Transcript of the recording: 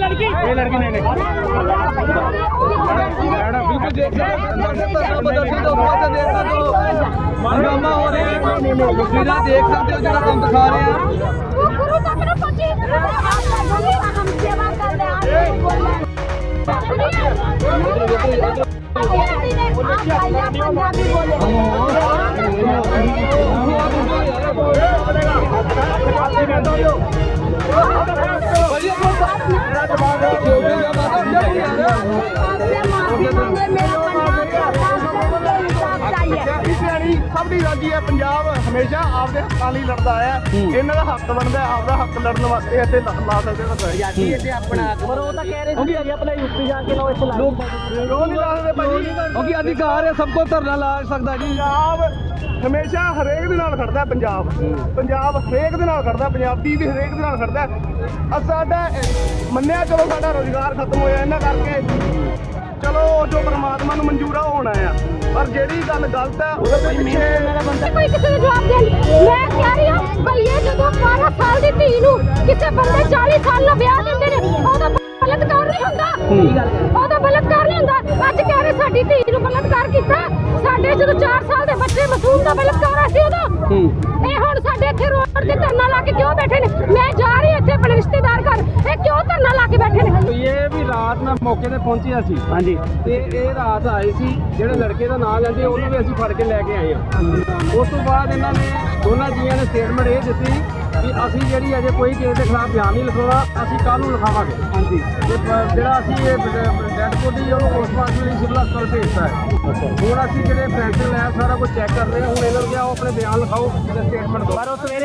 लड़की ये लड़की नहीं मैडम बिल्कुल देखना हंगामा हो रहे हैं सीधा देख सकते हो जरा हम दिखा रहे हैं पंजाबी बोले ਮਾਫੀ ਮੰਗੇ ਮੇਰੇ ਸਭ ਦੀ ਰਾਜੀ ਹੈ। ਪੰਜਾਬ ਹਮੇਸ਼ਾ ਆਪਦੇ ਹੱਕਾਂ ਲਈ ਲੜਦਾ ਆਇਆ ਇਹਨਾਂ ਦਾ ਹੱਕ ਬਣਦਾ ਹੈ, ਆਪਦਾ ਹੱਕ ਲੜਨ ਵਾਸਤੇ ਇੱਥੇ ਲਾ ਲਾ ਸਕਦੇ ਹੋ। ਆਜ਼ਾਦੀ ਇੱਥੇ ਆਪਣਾ ਪਰ ਉਹ ਤਾਂ ਕਹਿ ਰਹੇ ਸੀ ਆਪਣਾ ਯੂਪੀ ਜਾ ਕੇ ਲੋ ਇੱਥੇ ਲਾ ਕਿਉਂ ਨਹੀਂ ਲਾ ਸਕਦੇ ਭਾਜੀ ਕਿਉਂਕਿ ਅਧਿਕਾਰ ਹੈ ਸਭ ਕੋ ਧਰਨਾ ਲਾ ਸਕਦਾ ਜੀ। ਪੰਜਾਬ ਹਮੇਸ਼ਾ ਹਰੇਕ ਦੇ ਨਾਲ ਖੜਦਾ ਹੈ ਪੰਜਾਬ। ਪੰਜਾਬ ਹਰੇਕ ਦੇ ਨਾਲ ਖੜਦਾ ਹੈ, ਪੰਜਾਬੀ ਵੀ ਹਰੇਕ ਦੇ ਨਾਲ ਖੜਦਾ ਹੈ। ਅਹ ਸਾਡਾ ਮੰਨਿਆ ਚਲੋ ਸਾਡਾ ਰੋਜ਼ਗਾਰ ਖਤਮ ਹੋਇਆ ਇਹਨਾਂ ਕਰਕੇ। ਚਲੋ ਜੋ ਪਰਮਾਤਮਾ ਨੂੰ ਮਨਜ਼ੂਰ ਪਰ ਜਿਹੜੀ ਗੱਲ ਗਲਤ ਹੈ ਉਹਦੇ ਪਿੱਛੇ ਕੋਈ ਕਿਸੇ ਨੂੰ ਜਵਾਬ ਦੇਣ ਮੈਂ ਕਹਿ ਰਹੀ ਹਾਂ ਭਈ ਇਹ ਜਦੋਂ 12 ਸਾਲ ਦੀ ਧੀ ਨੂੰ ਕਿਸੇ ਬੰਦੇ 40 ਸਾਲ ਦਾ ਵਿਆਹ ਦਿੰਦੇ ਨੇ ਉਹਦਾ ਬਲਤਕਾਰ ਨਹੀਂ ਹੁੰਦਾ। ਉਹਦਾ ਬਲਤਕਾਰ ਨਹੀਂ ਹੁੰਦਾ। ਅੱਜ ਕਹਿ ਰਹੇ ਸਾਡੀ ਧੀ ਨੂੰ ਬਲਤਕਾਰ ਕੀਤਾ। ਸਾਡੇ ਜਦੋਂ 4 ਸਾਲ ਦੇ ਬੱਚੇ ਮਾਸੂਮ ਦਾ ਬਲਤਕਾਰ ਸੀ ਉਦੋਂ। ਇਹ ਹੁਣ ਸਾਡੇ ਇੱਥੇ ਰੋਡ ਤੇ ਧਰਨਾ ਲਾ ਕੇ ਕਿਉਂ ਬੈਠੇ ਨੇ? ਮੈਂ ਜਾ ਰਹੀ ਇੱਥੇ ਆਪਣੇ ਰਿਸ਼ਤੇਦਾਰ ਘਰ ਇਹ ਕਿਉਂ ਧਰਨਾ ਲਾ ਕੇ ਬੈਠੇ ਨੇ ਇਹ ਵੀ ਰਾਤ ਨਾਲ ਮੌਕੇ ਤੇ ਪਹੁੰਚਿਆ ਸੀ। ਹਾਂਜੀ। ਤੇ ਇਹ ਰਾਤ ਆਏ ਸੀ ਜਿਹੜੇ ਲੜਕੇ ਦਾ ਨਾਮ ਲੈਂਦੇ ਉਹਨੂੰ ਵੀ ਅਸੀਂ ਫੜ ਕੇ ਲੈ ਕੇ ਆਏ ਹਾਂ। ਉਸ ਤੋਂ ਬਾਅਦ ਇਹਨਾਂ ਨੇ ਦੋਨਾਂ ਜੀਆਂ ਨੇ ਸਟੇਟਮੈਂਟ ਇਹ ਦਿੱਤੀ ਕਿ ਅਸੀਂ ਜਿਹੜੀ ਅਜੇ ਕੋਈ ਕੇਸ ਦੇ ਖਿਲਾਫ ਬਿਆਨ ਨਹੀਂ ਲਿਖਾਉਣਾ ਅਸੀਂ ਕੱਲ ਨੂੰ ਲਿਖਾਵਾਂਗੇ। ਹਾਂਜੀ। ਤੇ ਜਿਹੜਾ ਅਸੀਂ ਇਹ ਡੈਡ ਬੋਡੀ ਉਹਨੂੰ ਪੋਸਟਮਾਰਟਮ ਲਈ ਸਿਵਲ ਹਸਪਤਾਲ ਭੇਜਤਾ ਹੈ। ਹੁਣ ਅਸੀਂ ਜਿਹੜੇ ਫੈਂਸਲ ਲੈ ਸਾਰਾ ਕੁਝ ਚੈੱਕ ਕਰ ਰਹੇ ਹਾਂ ਹੁਣ ਇਹਨਾਂ ਨੂੰ ਕਿਹਾ ਉਹ ਆਪਣੇ ਬਿਆਨ ਲਿਖਾਓ ਤੇ ਸਟੇਟਮੈਂਟ ਦਿਓ। ਪਰ ਉਹ ਸਵੇਰੇ